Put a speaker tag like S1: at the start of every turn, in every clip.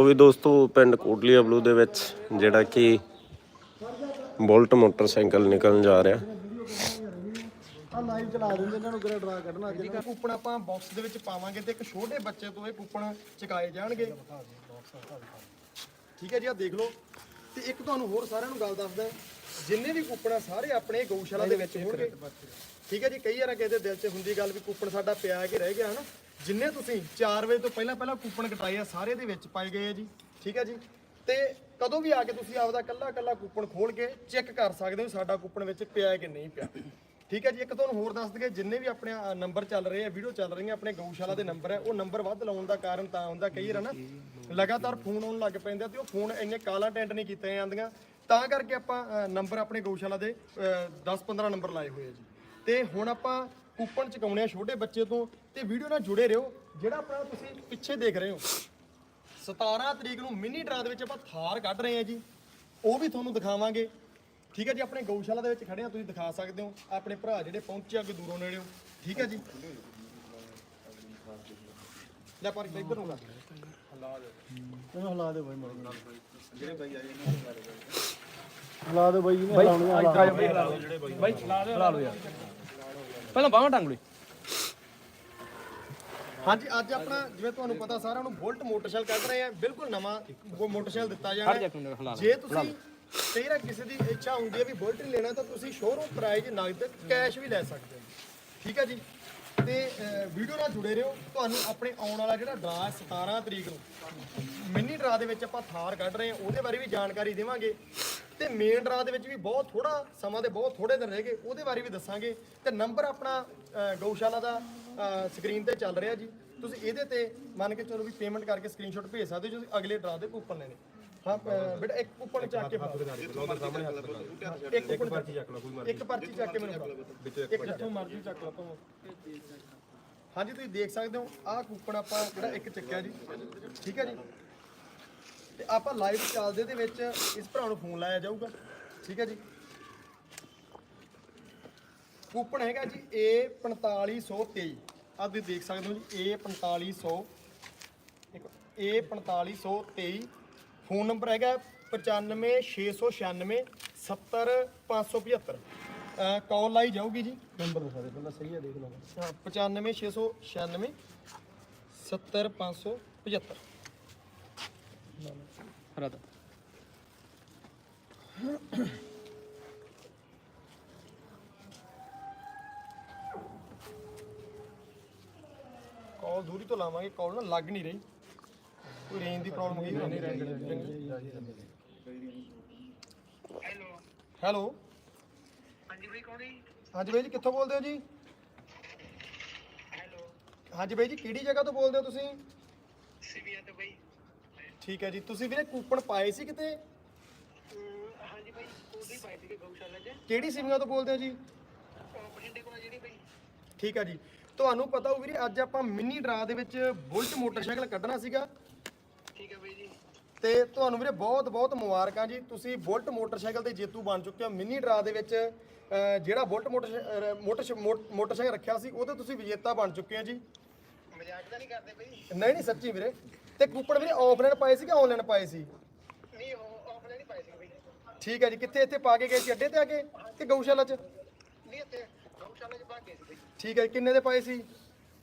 S1: ਉਹ ਵੀ ਦੋਸਤੋ, ਪਿੰਡ ਕੋਟਲੀਆ ਬਲੂ ਦੇ ਵਿੱਚ ਜਿਹੜਾ ਕਿ ਬੁਲਟ ਮੋਟਰਸਾਈਕਲ ਨਿਕਲਣ ਜਾ ਰਿਹਾ।
S2: ਆ ਲਾਈਵ ਚਲਾ ਦਿੰਦੇ ਇਹਨਾਂ ਨੂੰ ਕਿਹੜਾ ਡਰਾ ਕੱਢਣਾ ਅੱਜ ਕੂਪਨ ਆਪਾਂ ਬਾਕਸ ਦੇ ਵਿੱਚ ਪਾਵਾਂਗੇ ਤੇ ਇੱਕ ਛੋਟੇ ਬੱਚੇ ਤੋਂ ਇਹ ਕੂਪਨ ਚਕਾਏ ਜਾਣਗੇ। ਠੀਕ ਹੈ ਜੀ ਆ ਦੇਖ ਲਓ। ਤੇ ਇੱਕ ਤੁਹਾਨੂੰ ਹੋਰ ਸਾਰਿਆਂ ਨੂੰ ਗੱਲ ਦੱਸਦਾ ਜਿੰਨੇ ਵੀ ਕੂਪਨ ਆ, ਸਾਰੇ ਆਪਣੇ ਗਊਸ਼ਾਲਾ ਦੇ ਵਿੱਚ ਹੋਣਗੇ। ਠੀਕ ਹੈ ਜੀ, ਕਈ ਵਾਰ ਕਿਸੇ ਦੇ ਦਿਲ 'ਚ ਹੁੰਦੀ ਗੱਲ ਵੀ ਕੂਪਨ ਸਾਡਾ ਪਿਆ ਕੇ ਰਹਿ ਗਿਆ, ਹਨਾ? ਜਿੰਨੇ ਤੁਸੀਂ 4 ਵਜੇ ਤੋਂ ਪਹਿਲਾਂ ਪਹਿਲਾਂ ਕੂਪਨ ਕਟਾਏ ਆ, ਸਾਰੇ ਦੇ ਵਿੱਚ ਪਾਏ ਗਏ ਆ ਜੀ। ਠੀਕ ਹੈ ਜੀ? ਤੇ ਕਦੋਂ ਵੀ ਆ ਕੇ ਤੁਸੀਂ ਆਪਦਾ ਕੱਲਾ ਕੱਲਾ ਕੂਪਨ ਖੋਲ ਕੇ ਚੈੱਕ ਕਰ ਸਕਦੇ ਹੋ ਸਾਡਾ ਕੂਪਨ ਵਿੱਚ ਪਿਆ ਕਿ ਨਹੀਂ ਪਿਆ। ਠੀਕ ਹੈ ਜੀ? ਇੱਕ ਤੁਹਾਨੂੰ ਹੋਰ ਦੱਸ ਦਈਏ, ਜਿੰਨੇ ਵੀ ਆਪਣੇ ਨੰਬਰ ਚੱਲ ਰਹੇ ਆ ਵੀਡੀਓ ਚੱਲ ਰਹੀਆਂ, ਆਪਣੇ ਗਊਸ਼ਾਲਾ ਦੇ ਨੰਬਰ ਹੈ ਉਹ ਨੰਬਰ ਵੱਧ ਲਾਉਣ ਦਾ ਕਾਰਨ ਤਾਂ ਹੁੰਦਾ ਕਈ ਵਾਰ ਨਾ। ਲਗਾਤਾਰ ਫੋਨ ਆਉਣ ਲੱਗ ਪੈਂਦੇ ਆ ਤੇ ਉਹ ਫੋਨ ਇੰਨੇ ਕਾਲਾਂ ਅਟੈਂਡ ਨਹੀਂ ਕੀਤੀਆਂ ਜਾਂਦੀਆਂ। ਤਾਂ ਕਰਕੇ ਆਪਾਂ ਨੰਬਰ ਆਪਣੇ ਗਊਸ਼ਾਲਾ ਦੇ 10-15 ਨੰਬਰ ਲਾਏ ਹੋਏ ਆ ਜੀ। ਤੇ ਹੁਣ ਆਪਾਂ ਕੂਪਨ ਚਕਾਉਣੇ ਆ ਛੋਟੇ ਬੱਚੇ ਤੋਂ ਤੇ ਵੀਡੀਓ ਨਾਲ ਜੁੜੇ ਰਹੋ ਜਿਹੜਾ ਆਪਣਾ ਤੁਸੀਂ ਪਿੱਛੇ ਦੇਖ ਰਹੇ ਹੋ। 17 ਤਰੀਕ ਨੂੰ ਮਿੰਨੀ ਡਰਾ ਦੇ ਵਿੱਚ ਆਪਾਂ ਥਾਰ ਕੱਢ ਰਹੇ ਹਾਂ ਜੀ। ਉਹ ਵੀ ਤੁਹਾਨੂੰ ਦਿਖਾਵਾਂਗੇ। ਠੀਕ ਹੈ ਜੀ ਆਪਣੇ ਗਊਸ਼ਾਲਾ ਦੇ ਵਿੱਚ ਖੜੇ ਆ ਤੁਸੀਂ ਦਿਖਾ ਸਕਦੇ ਹੋ। ਆਪਣੇ ਭਰਾ ਜਿਹੜੇ ਪਹੁੰਚੇ ਆ ਕਿ ਦੂਰੋਂ ਨੇੜਿਓਂ। ਠੀਕ ਹੈ ਜੀ। ਲੈ ਪਰ ਇੱਧਰ ਨੂੰ ਲਾ ਹਲਾ ਦੇ ਬਾਈ ਮਾਰ ਜਿਹੜੇ ਬਾਈ ਆਏ ਨੇ ਹਲਾ ਦੇ ਬਾਈ ਨੇ ਹਲਾਉਣੇ
S3: ਬਾਈ ਲਾ ਦੇ ਲਾ ਲਓ ਯਾਰ ਪਹਿਲਾਂ ਬਾਹਾਂ ਟੰਗ ਲਈ।
S2: ਹਾਂਜੀ ਅੱਜ ਆਪਣਾ ਜਿਵੇਂ ਤੁਹਾਨੂੰ ਪਤਾ ਸਾਰਿਆਂ ਨੂੰ ਬੁਲਟ ਮੋਟਰਸਾਈਕਲ ਕੱਢ ਰਹੇ ਆ ਬਿਲਕੁਲ ਨਵਾਂ ਉਹ ਮੋਟਰਸਾਈਕਲ ਦਿੱਤਾ ਜਾਣਾ।
S3: ਜਾ
S2: ਹੈ। ਤੁਸੀਂ ਵਾਰ ਕਿਸੇ ਦੀ ਇੱਛਾ ਹੁੰਦੀ ਹੈ ਵੀ ਬੁਲਟ ਨਹੀਂ ਲੈਣਾ ਤਾਂ ਤੁਸੀਂ ਸ਼ੋਰੂਮ ਪ੍ਰਾਈਜ਼ ਨਗਦ ਕੈਸ਼ ਵੀ ਲੈ ਸਕਦੇ ਹੋ। ਠੀਕ ਹੈ ਜੀ? ਤੇ ਵੀਡੀਓ ਨਾਲ ਜੁੜੇ ਰਹੋ। ਤੁਹਾਨੂੰ ਆਪਣੇ ਆਉਣ ਵਾਲਾ ਜਿਹੜਾ ਡਰਾ 17 ਤਰੀਕ ਨੂੰ ਮਿੰਨੀ ਡਰਾ ਦੇ ਵਿੱਚ ਆਪਾਂ ਥਾਰ ਕੱਢ ਰਹੇ ਹਾਂ ਉਹਦੇ ਬਾਰੇ ਵੀ ਜਾਣਕਾਰੀ ਦੇਵਾਂਗੇ। ਤੇ ਮੇਨ ਡਰਾ ਦੇ ਵਿੱਚ ਵੀ ਬਹੁਤ ਥੋੜਾ ਸਮਾਂ ਦੇ ਬਹੁਤ ਥੋੜੇ ਦਿਨ ਰਹਿ ਗਏ ਉਹਦੇ ਬਾਰੇ ਵੀ ਦੱਸਾਂਗੇ। ਤੇ ਨੰਬਰ ਆਪਣਾ ਅ, ਗਊਸ਼ਾਲਾ ਦਾ ਸਕਰੀਨ ਤੇ ਚੱਲ ਰਿਹਾ ਜੀ। ਤੁਸੀਂ ਇਹਦੇ ਤੇ ਮੰਨ ਕੇ ਚਲੋ ਵੀ ਪੇਮੈਂਟ ਕਰਕੇ ਸਕਰੀਨਸ਼ਾਟ ਭੇਜ ਸਕਦੇ ਹੋ ਤੁਸੀਂ ਅਗਲੇ ਡਰਾ ਦੇ ਕੂਪਨ ਲੈਣੇ। ਹਾਂ ਅ, ਬੇਟਾ ਇੱਕ ਕੂਪਨ ਚੱਕ ਕੇ ਫੜਾ ਦਿਓ। ਇੱਕ ਕੂਪਨ ਪਰਚੀ ਚੱਕ ਲਓ ਕੋਈ ਮਰਜ਼ੀ। ਇੱਕ ਪਰਚੀ ਚੱਕ ਕੇ ਮੈਨੂੰ ਫੜਾ। ਇੱਕ ਜਿੱਥੋਂ ਮਰਜ਼ੀ ਚੱਕ ਲਓ ਭਾਵੇਂ। ਹਾਂਜੀ ਤੁਸੀਂ ਦੇਖ ਸਕਦੇ ਹੋ ਆਹ ਕੂਪਨ ਆਪਾਂ ਜਿਹੜਾ ਇੱਕ ਚੱਕਿਆ ਜੀ। ਠੀਕ ਹੈ ਜੀ? ਤੇ ਆਪਾਂ ਲਾਈਵ ਚੱਲਦੇ ਦੇ ਵਿੱਚ ਇਸ ਭਰਾ ਨੂੰ ਫੋਨ ਲਾਇਆ ਜਾਊਗਾ। ਠੀਕ ਹੈ ਜੀ? ਕੂਪਨ ਹੈਗਾ ਜੀ A4523 ਆਹ ਤੁਸੀਂ ਦੇਖ ਸਕਦੇ ਹੋ ਜੀ A4500 ਇੱਕ A4523 ਫੋਨ ਨੰਬਰ ਹੈਗਾ 95696 70575 ਕਾਲ ਲਾਈ ਜਾਊਗੀ ਜੀ। ਨੰਬਰ ਦਿਖਾ ਦੇ ਪਹਿਲਾਂ ਸਹੀ ਹੈ ਦੇਖ ਲਓ। ਹਾਂ 95696 70575
S3: ਦਾ
S2: ਕਾਲ ਦੂਰੀ ਤੋਂ ਲਾਵਾਂਗੇ ਕਾਲ ਨਾ ਲੱਗ ਨਹੀਂ ਰਹੀ। ਕੋਈ ਰੇਂਜ ਦੀ ਪ੍ਰੋਬਲਮ ਹੋਈ ਨਹੀਂ
S4: ਹੈਲੋ
S2: ਹੈਲੋ
S4: ਹਾਂਜੀ ਬਈ ਕੌਣ ਹੈ
S2: ਹਾਂਜੀ ਬਾਈ ਜੀ ਕਿੱਥੋਂ ਬੋਲਦੇ ਹੋ ਜੀ?
S4: ਹੈਲੋ
S2: ਹਾਂਜੀ ਬਾਈ ਜੀ ਕਿਹੜੀ ਜਗ੍ਹਾ ਤੋਂ ਬੋਲਦੇ ਹੋ ਤੁਸੀਂ?
S4: ਸਿਵਿਆ ਤੋਂ ਬਈ।
S2: ਠੀਕ ਹੈ ਜੀ। ਤੁਸੀਂ ਵੀਰੇ ਕੂਪਨ ਪਾਏ ਸੀ ਕਿਤੇ?
S4: ਅਮ, ਹਾਂਜੀ ਬਈ ਉਹਦੀ ਪਾਈ ਸੀ ਗਊਸ਼ਾਲਾ 'ਚ।
S2: ਕਿਹੜੀ ਸਿਮੀਆਂ ਤੋਂ ਬੋਲਦੇ ਹੋ ਜੀ?
S4: ਉਹ ਬਠਿੰਡੇ ਕੋਲ ਆ ਜਿਹੜੀ ਬਈ।
S2: ਠੀਕ ਹੈ ਜੀ। ਤੁਹਾਨੂੰ ਪਤਾ ਹੋ ਵੀਰੇ ਅੱਜ ਆਪਾਂ ਮਿੰਨੀ ਡਰਾ ਦੇ ਵਿੱਚ ਬੁਲਟ ਮੋਟਰਸਾਈਕਲ ਕੱਢਣਾ ਸੀਗਾ।
S4: ਠੀਕ ਹੈ ਬਈ ਜੀ।
S2: ਤੇ ਤੁਹਾਨੂੰ ਵੀਰੇ ਬਹੁਤ ਬਹੁਤ ਮੁਬਾਰਕਾਂ ਜੀ। ਤੁਸੀਂ ਬੁਲਟ ਮੋਟਰਸਾਈਕਲ ਦੇ ਜੇਤੂ ਬਣ ਚੁੱਕੇ ਹੋ ਮਿੰਨੀ ਡਰਾ ਦੇ ਵਿੱਚ। ਜਿਹੜਾ ਬੁਲਟ ਮੋਟਰ ਮੋਟਰ ਮੋਟਰਸਾਈਕਲ ਰੱਖਿਆ ਸੀ ਉਹਦੇ ਤੁਸੀਂ ਵਿਜੇਤਾ ਬਣ ਚੁੱਕੇ ਹੋ ਜੀ।
S4: ਮਜ਼ਾਕ ਤਾਂ ਨਹੀਂ ਕਰਦੇ ਬਈ।
S2: ਨਹੀਂ ਨਹੀਂ ਸੱਚੀ ਵੀਰੇ। ਤੇ ਕੂਪਨ ਵੀਰੇ ਆਫਲਾਈਨ ਪਾਏ ਸੀ ਕਿ ਆਨਲਾਈਨ ਪਾਏ ਸੀ?
S4: ਨਹੀਂ ਉਹ ਆਫਲਾਈਨ ਹੀ ਪਾਈ ਸੀ ਬਈ।
S2: ਠੀਕ ਹੈ ਜੀ ਕਿੱਥੇ ਇੱਥੇ ਪਾ ਕੇ ਗਏ ਸੀ ਅੱਡੇ ਤੇ ਆ ਕੇ ਕਿ ਗਊਸ਼ਾਲਾ 'ਚ?
S4: ਨਹੀਂ ਇੱਥੇ ਗਊਸ਼ਾਲਾ 'ਚ ਪਾ ਕੇ ਸੀ ਬਈ।
S2: ਠੀਕ ਹੈ ਜੀ, ਕਿੰਨੇ ਦੇ ਪਾਏ ਸੀ?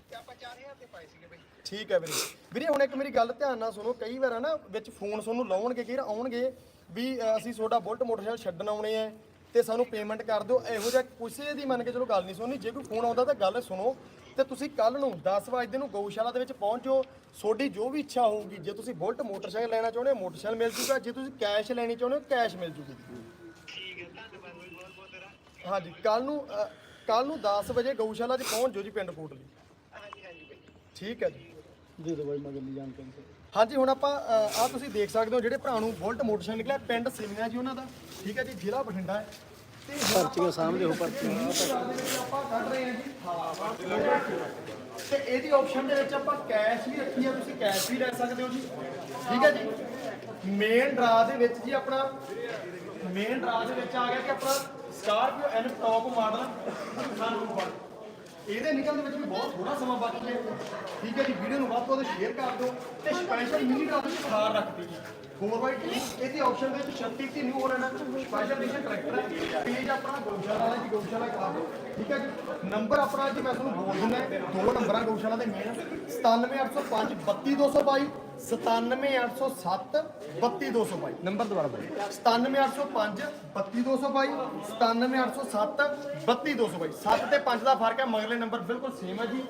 S4: ਤੇ ਆਪਾਂ 4000 ਤੇ ਪਾਈ ਸੀਗੇ ਬਈ।
S2: ਠੀਕ ਹੈ ਵੀਰੇ। ਵੀਰੇ ਹੁਣ ਇੱਕ ਮੇਰੀ ਗੱਲ ਧਿਆਨ ਨਾਲ ਸੁਣੋ ਕਈ ਵਾਰ ਨਾ ਵਿੱਚ ਫੋਨ ਤੁਹਾਨੂੰ ਲਾਉਣਗੇ ਵਾਰ ਆਉਣਗੇ ਵੀ ਅ, ਅਸੀਂ ਤੁਹਾਡਾ ਬੁਲਟ ਮੋਟਰਸਾਈਕਲ ਛੱਡਣ ਆਉਣੇ ਆ। ਤੇ ਸਾਨੂੰ ਪੇਮੈਂਟ ਕਰ ਦਿਓ। ਇਹੋ ਜਿਹਾ ਕਿਸੇ ਦੀ ਮੰਨ ਕੇ ਚਲੋ ਗੱਲ ਨਹੀਂ ਸੁਣਨੀ। ਜੇ ਕੋਈ ਫੋਨ ਆਉਂਦਾ ਤਾਂ ਗੱਲ ਸੁਣੋ। ਤੇ ਤੁਸੀਂ ਕੱਲ ਨੂੰ 10 ਵਜੇ ਨੂੰ ਗਊਸ਼ਾਲਾ ਦੇ ਵਿੱਚ ਪਹੁੰਚੋ। ਤੁਹਾਡੀ ਜੋ ਵੀ ਇੱਛਾ ਹੋਊਗੀ ਜੇ ਤੁਸੀਂ ਬੁਲਟ ਮੋਟਰਸਾਈਕਲ ਲੈਣਾ ਚਾਹੁੰਦੇ ਹੋ ਮੋਟਰਸਾਈਕਲ ਮਿਲ ਜੂਗਾ। ਜੇ ਤੁਸੀਂ ਕੈਸ਼ ਲੈਣੀ ਚਾਹੁੰਦੇ ਹੋ ਕੈਸ਼ ਮਿਲ ਜੂਗੀ।
S4: ਠੀਕ ਹੈ ਧੰਨਵਾਦ ਬਹੁਤ ਬਹੁਤ ਤੇਰਾ।
S2: ਹਾਂਜੀ ਕੱਲ ਨੂੰ ਕੱਲ ਨੂੰ 10 ਵਜੇ ਗਊਸ਼ਾਲਾ 'ਚ ਪਹੁੰਚ ਜਾਓ ਜੀ ਪਿੰਡ ਕੋਟਲੀ।
S4: ਹਾਂਜੀ ਹਾਂਜੀ
S2: ਠੀਕ ਹੈ ਜੀ। ਦੇ ਦੋ ਬਾਈ ਮਗਰ ਜਾਣਕਾਰੀ ਹਾਂਜੀ ਹੁਣ ਆਪਾਂ ਆ ਤੁਸੀਂ ਦੇਖ ਸਕਦੇ ਹੋ ਜਿਹੜੇ ਭਰਾ ਨੂੰ ਬੁਲਟ ਮੋਟਰਸਾਈਕਲ ਨਿਕਲਿਆ ਪਿੰਡ ਸਿਮਿਆ ਜੀ ਉਹਨਾਂ ਦਾ। ਠੀਕ ਹੈ ਜੀ ਜ਼ਿਲ੍ਹਾ ਬਠਿੰਡਾ ਹੈ। ਤੇ ਪਰਚੀਆਂ ਸਾਹਮਣੇ ਹੋ ਪਰਚੀਆਂ ਆਪਾਂ ਕੱਢ ਰਹੇ ਹਾਂ ਜੀ ਹਾਂ ਤੇ ਇਹਦੀ ਆਪਸ਼ਨ ਦੇ ਵਿੱਚ ਆਪਾਂ ਕੈਸ਼ ਵੀ ਰੱਖੀ ਆ ਤੁਸੀਂ ਕੈਸ਼ ਵੀ ਲੈ ਸਕਦੇ ਹੋ ਜੀ। ਠੀਕ ਹੈ ਜੀ। ਮੇਨ ਡਰਾ ਦੇ ਵਿੱਚ ਜੀ ਆਪਣਾ ਮੇਨ ਡਰਾ ਦੇ ਵਿੱਚ ਆ ਗਿਆ ਕਿ ਆਪਣਾ ਸਕਾਰਪੀਓ ਐਨ ਟੌਪ ਮਾਡਲ ਸਾਨੂੰ ਇਹਦੇ ਨਿਕਲਣ ਦੇ ਵਿੱਚ ਵੀ ਬਹੁਤ ਥੋੜਾ ਸਮਾਂ ਬਾਕੀ ਹੈ ਠੀਕ ਹੈ ਜੀ, ਵੀਡੀਓ ਨੂੰ ਵੱਧ ਤੋਂ ਵੱਧ ਸ਼ੇਅਰ ਕਰ ਦਿਓ ਤੇ ਸਪੈਸ਼ਲ ਮਿਨੀ ਡਰਾ ਦੀ ਖਾਰ ਰੱਖਦੀ ਜੀ। 4x2 ਇਹਦੀ ਆਪਸ਼ਨ ਵਿੱਚ 36 ਦੀ New Holland special edition tractor ਹੈ। ਪੇਜ ਆਪਣਾ ਗਊਸ਼ਾਲਾ ਵਾਲਾ ਜੀ, ਗਊਸ਼ਾਲਾ ਕਰਾ ਦਿਓ। ਠੀਕ ਹੈ ਜੀ ਨੰਬਰ ਆਪਣਾ ਜੀ ਮੈਂ ਤੁਹਾਨੂੰ ਬੋਲ ਦਿੰਦਾ। ਦੋ ਨੰਬਰਾਂ ਗਊਸ਼ਾਲਾ ਦੇ ਮੇਨ 97805 32222 97807 32222
S3: ਨੰਬਰ ਦੁਬਾਰਾ ਬੋਲ।
S2: 97805 32222 97807 32222 7 ਤੇ 5 ਦਾ ਫ਼ਰਕ ਹੈ ਮਗਲੇ ਨੰਬਰ ਬਿਲਕੁਲ ਸੇਮ ਹੈ ਜੀ।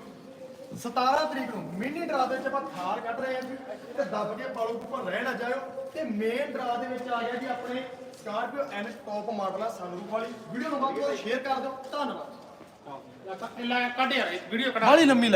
S2: 17 ਤਰੀਕ ਨੂੰ ਮਿਨੀ ਡਰਾ ਦੇ ਵਿੱਚ ਆਪਾਂ ਥਾਰ ਕੱਢ ਰਹੇ ਹਾਂ ਜੀ। ਤੇ ਦੱਬ ਕੇ ਪਾਲੋ ਉੱਪਰ ਰਹਿ ਨਾ ਜਾਇਓ। ਤੇ ਮੇਨ ਡਰਾ ਦੇ ਵਿੱਚ ਆ ਗਿਆ ਜੀ ਆਪਣੇ ਸਕਾਰਪੀਓ ਐਨ ਟੌਪ ਮਾਡਲ ਆ ਸਨਰੂਫ ਵਾਲੀ। ਵੀਡੀਓ ਨੂੰ ਵੱਧ ਤੋਂ ਵੱਧ ਸ਼ੇਅਰ ਕਰ ਦਿਓ। ਧੰਨਵਾਦ।
S3: ਬਾਲੀ ਲੰਮੀ ਲੈ